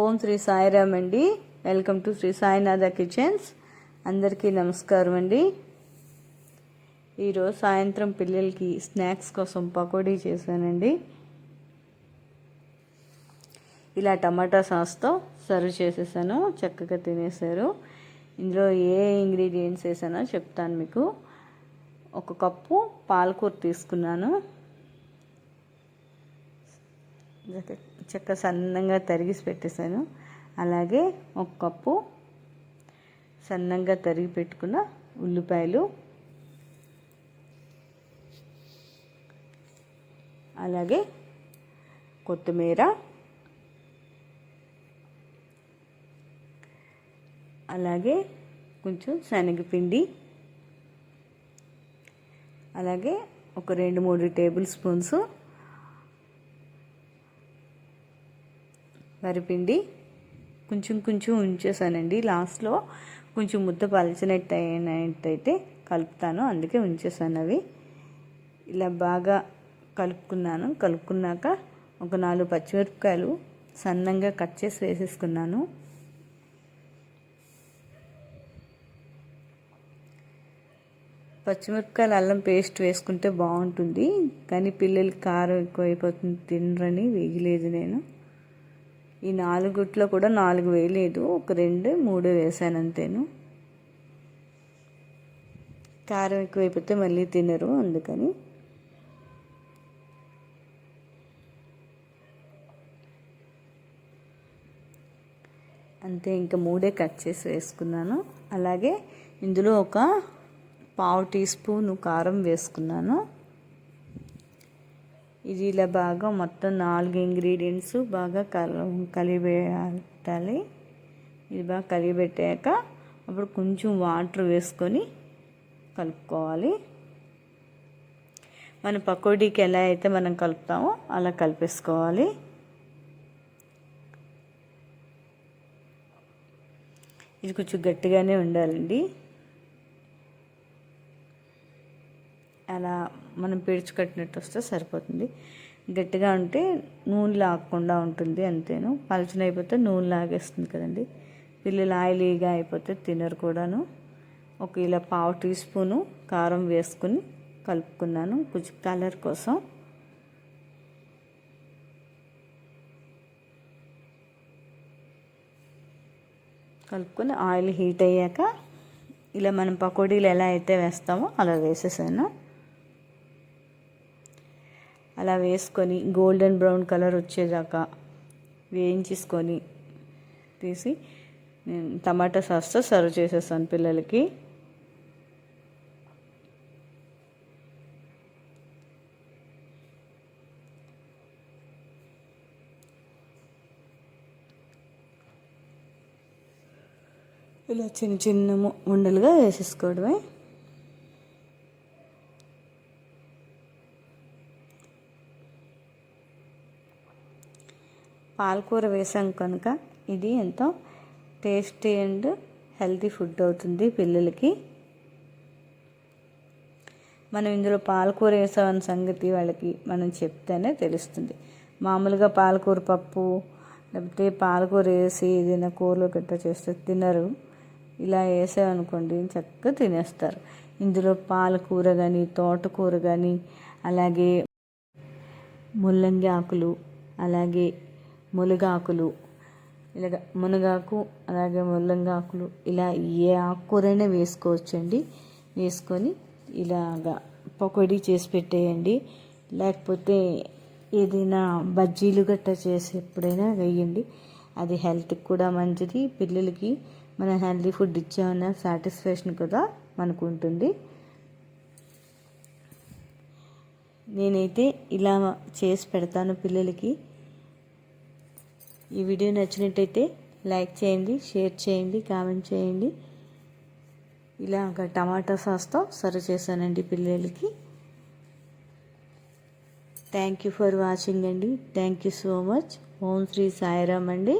ఓం శ్రీ సాయిరామ్ అండి. Welcome to Sri Sainatha kitchens. అందరికీ నమస్కారం అండి. ఈరోజు సాయంత్రం పిల్లలకి స్నాక్స్ కోసం పకోడీ చేశానండి. ఇలా టమాటా సాస్తో సర్వ్ చేసేసాను. చక్కగా తినేశారు. ఇందులో ఏ ఇంగ్రీడియంట్స్ వేసానో చెప్తాను మీకు. ఒక కప్పు పాలకూర తీసుకున్నాను. చెక్క సన్నంగా తరిగిసి పెట్టేశాను. అలాగే ఒక కప్పు సన్నంగా తరిగి పెట్టుకున్న ఉల్లిపాయలు. అలాగే కొత్తిమీర. అలాగే కొంచెం శనగపిండి. అలాగే ఒక రెండు మూడు టేబుల్ స్పూన్స్ వరిపిండి కొంచెం కొంచెం ఉంచేసానండి. లాస్ట్లో కొంచెం ముద్ద పలిచినట్టు అయినట్టయితే కలుపుతాను. అందుకే ఉంచేసాను అవి. ఇలా బాగా కలుపుకున్నాను. కలుపుకున్నాక ఒక నాలుగు పచ్చిమిరపకాయలు సన్నంగా కట్ చేసి వేసేసుకున్నాను. పచ్చిమిరపకాయలు అల్లం పేస్ట్ వేసుకుంటే బాగుంటుంది. కానీ పిల్లలు కారం ఎక్కువ అయిపోతుంది తినరని వేయలేదు నేను. ఈ నాలుగుట్లో కూడా నాలుగు వేయలేదు. ఒక రెండు మూడు వేసాను అంతేను. కారం ఎక్కువైపోతే మళ్ళీ తినరు అందుకని. అంతే ఇంకా మూడే కట్ చేసి వేసుకున్నాను. అలాగే ఇందులో ఒక పావు టీ స్పూన్ కారం వేసుకున్నాను. ఇది ఇలా బాగా మొత్తం నాలుగు ఇంగ్రీడియంట్స్ బాగా కల కలిపెట్టాలి. ఇది బాగా కలిపెట్టాక అప్పుడు కొంచెం వాటర్ వేసుకొని కలుపుకోవాలి. మన పకోడీకి ఎలా అయితే మనం కలుపుతామో అలా కలిపేసుకోవాలి. ఇది కొంచెం గట్టిగానే ఉండాలండి. అలా మనం కట్టినట్టు వస్తే సరిపోతుంది. గట్టిగా ఉంటే నూనె లాగకుండా ఉంటుంది అంతేను. పలచన అయిపోతే నూనె లాగేస్తుంది కదండి. పిల్లలు ఆయిలీగా అయిపోతే తినరు కూడాను. ఒక ఇలా పావు టీ స్పూను కారం వేసుకుని కలుపుకున్నాను కొంచెం కలర్ కోసం. కలుపుకొని ఆయిల్ హీట్ అయ్యాక ఇలా మనం పకోడీలు ఎలా అయితే వేస్తామో అలా వేసేసాను. అలా వేసుకొని గోల్డెన్ బ్రౌన్ కలర్ వచ్చేదాకా వేయించేసుకొని తీసి నేను టమాటా సాస్తో సర్వ్ చేసేస్తాను పిల్లలకి. ఇలా చిన్న చిన్న ఉండలుగా వేసేసుకోవడమే. పాలకూర వేసాం కనుక ఇది ఎంతో టేస్టీ అండ్ హెల్తీ ఫుడ్ అవుతుంది పిల్లలకి. మనం ఇందులో పాలకూర వేసామన్న సంగతి వాళ్ళకి మనం చెప్తేనే తెలుస్తుంది. మామూలుగా పాలకూర పప్పు లేకపోతే పాలకూర వేసి ఏదైనా కూరలో గట్ట చేస్తే తినరు. ఇలా వేసామనుకోండి చక్కగా తినేస్తారు. ఇందులో పాలకూర కానీ తోటకూర కానీ అలాగే ముల్లంగి ఆకులు అలాగే మునగాకులు ఇలాగ మునగాకు అలాగే ముల్లంగాకులు ఇలా ఏ ఆకుకూరైనా వేసుకోవచ్చండి. వేసుకొని ఇలాగా పకోడీ చేసి పెట్టేయండి. లేకపోతే ఏదైనా బజ్జీలు గట్టా చేసి ఎప్పుడైనా వేయండి. అది హెల్త్కి కూడా మంచిది. పిల్లలకి మనం హెల్తీ ఫుడ్ ఇచ్చామన్న సాటిస్ఫాక్షన్ కూడా మనకు ఉంటుంది. నేనైతే ఇలా చేసి పెడతాను పిల్లలకి. ఈ వీడియో నచ్చినట్టయితే లైక్ చేయండి షేర్ చేయండి కామెంట్ చేయండి. ఇలా ఒక టమాటా సాస్తో సర్వ్ చేశానండి పిల్లలకి. థ్యాంక్ యూ ఫర్ వాచింగ్ అండి. Thank you so much Om Sri Sairam అండి.